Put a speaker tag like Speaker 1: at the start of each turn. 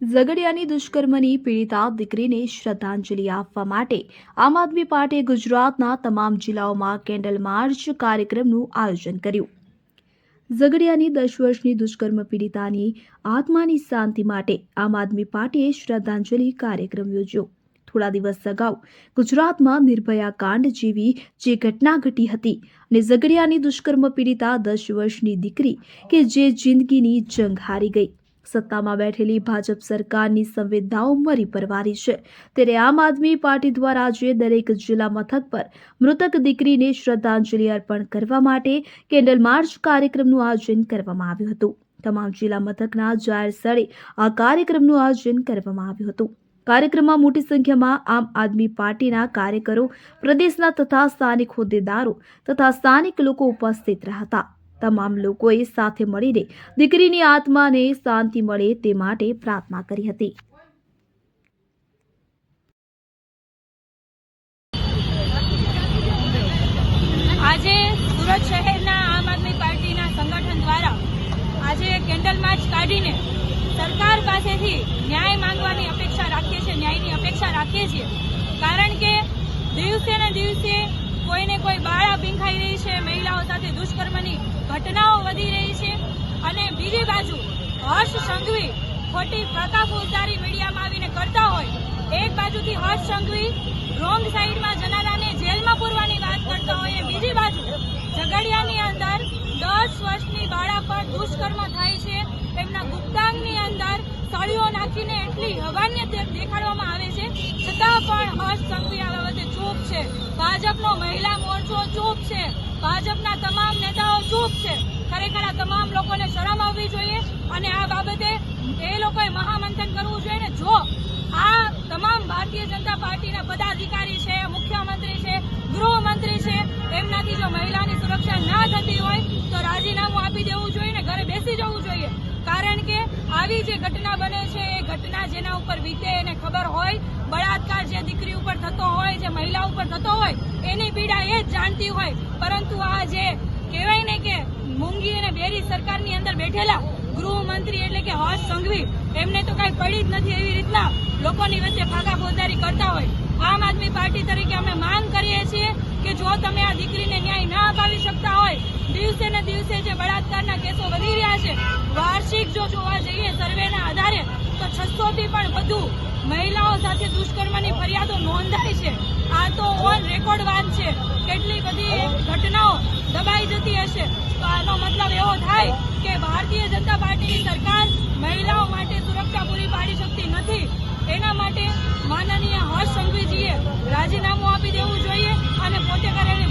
Speaker 1: ઝઘડિયાની દુષ્કર્મની પીડિતા દીકરીને શ્રદ્ધાંજલિ આપવા માટે આમ આદમી પાર્ટીએ ગુજરાતના તમામ જિલ્લાઓમાં કેન્ડલ માર્ચ કાર્યક્રમનું આયોજન કર્યું. ઝઘડિયાની દસ વર્ષની દુષ્કર્મ પીડિતાની આત્માની શાંતિ માટે આમ આદમી પાર્ટીએ શ્રદ્ધાંજલિ કાર્યક્રમ યોજ્યો. થોડા દિવસ અગાઉ ગુજરાતમાં નિર્ભયા કાંડ જેવી જે ઘટના ઘટી હતી અને ઝઘડિયાની દુષ્કર્મ પીડિતા દસ વર્ષની દીકરી કે જે જિંદગીની જંગ હારી ગઈ. સત્તામાં બેઠેલી ભાજપ સરકારની સંવેદનાઓ મરી પરવારી છે. ત્યારે આમ આદમી પાર્ટી દ્વારા આજે દરેક જિલ્લા મથક પર મૃતક દીકરીને શ્રદ્ધાંજલિ અર્પણ કરવા માટે કેન્ડલ માર્ચ કાર્યક્રમનું આયોજન કરવામાં આવ્યું હતું. તમામ જિલ્લા મથકના જાહેર સ્થળે આ કાર્યક્રમનું આયોજન કરવામાં આવ્યું હતું. કાર્યક્રમમાં મોટી સંખ્યામાં આમ આદમી પાર્ટીના કાર્યકરો, પ્રદેશના તથા સ્થાનિક હોદ્દેદારો તથા સ્થાનિક લોકો ઉપસ્થિત રહ્યા હતા. તમામ લોકોએ સાથે મળીને દીકરીની આત્માને શાંતિ મળે તે માટે પ્રાર્થના કરી હતી.
Speaker 2: આજે સુરત શહેરના આમ આદમી પાર્ટીના સંગઠન દ્વારા આજે કેન્ડલ માર્ચ કાઢીને સરકાર પાસેથી ન્યાય માંગવાની અપેક્ષા રાખીએ છીએ, ન્યાયની અપેક્ષા રાખીએ છીએ. કારણ કે દિવસે ને દિવસે કોઈને કોઈ બાળા ભીંખાઈ રહી છે, મહિલાઓ સાથે દુષ્કર્મની ઘટનાઓ વધી રહી છે અને બીજી બાજુ હર્ષ સંઘવી ખોટી ફાકા ફોજદારી મીડિયામાં આવીને કરતા હોય, એક બાજુથી હર્ષ સંઘવી રોંગ સાઈડમાં જનારાને જેલમાં પૂરવાની વાત કરતા હોય અને બીજી બાજુ ઝઘડિયાની અંદર દસ વર્ષની બાળા પર દુષ્કર્મ થાય છે. એમના ગુપ્તાંગની અંદર સળીઓ નાખીને એટલી હવાન્ય દેખાડવામાં આવે છે. છતાં પણ હર્ષ સંઘવી મહિલા મોરચો ચૂપ છે, ભાજપના તમામ નેતાઓ ચૂપ છે. ખરેખર આ તમામ લોકોને શરમ આવવી જોઈએ અને આ બાબતે એ લોકોએ મહામંથન કરવું જોઈએ ને જો આ તમામ ભારતીય જનતા પાર્ટીના પદાધિકારી છે, મુખ્યમંત્રી છે, ગૃહમંત્રી છે, એમનાથી જો મહિલાની સુરક્ષા ના થતી હોય તો રાજીનામું આપી દેવું જોઈએ ને ઘરે બેસી જવું જોઈએ કારણ કે આવી જે ઘટના બને છે, એ ઘટના જેના ઉપર વીતે એને ખબર હોય, બળાત્કાર જે દીકરી ઉપર થતો હોય, જે મહિલા ઉપર થતો હોય, એની પીડા એ જ જાણતી હોય. પરંતુ આ જે કહેવાય ને કે મૂંગી અને બેરી સરકારની અંદર બેઠેલા ગૃહમંત્રી એટલે કે હર્ષ સંઘવી, એમને તો કાંઈ પડી જ નથી એવી રીતના લોકોની વચ્ચે ફાંકા ફોજદારી કરતા હોય. આમ આદમી પાર્ટી તરીકે અમે માંગ કરીએ છીએ કે જો તમે આ દીકરીને ન્યાય ના અપાવી શકતા હોય, દિવસે ને બળાત્કારના કેસો વધી રહ્યા છે. વાર્ષિક જો જોવા જઈએ સર્વેના આધારે તો છસોથી પણ વધુ મહિલાઓ સાથે દુષ્કર્મની ફરિયાદો નોંધાઈ છે. આ તો ઓન રેકોર્ડ વાત છે. કેટલી બધી ઘટનાઓ દબાઈ જતી હશે. તો આનો મતલબ એવો થાય કે ભારતીય જનતા પાર્ટીની સરકાર મહિલાઓ માટે સુરક્ષા પૂરી પાડી શકતી નથી. એના માટે માનનીય હર્ષ સંઘવીજીએ રાજીનામું આપી દેવું જોઈએ અને પોતે કરેલી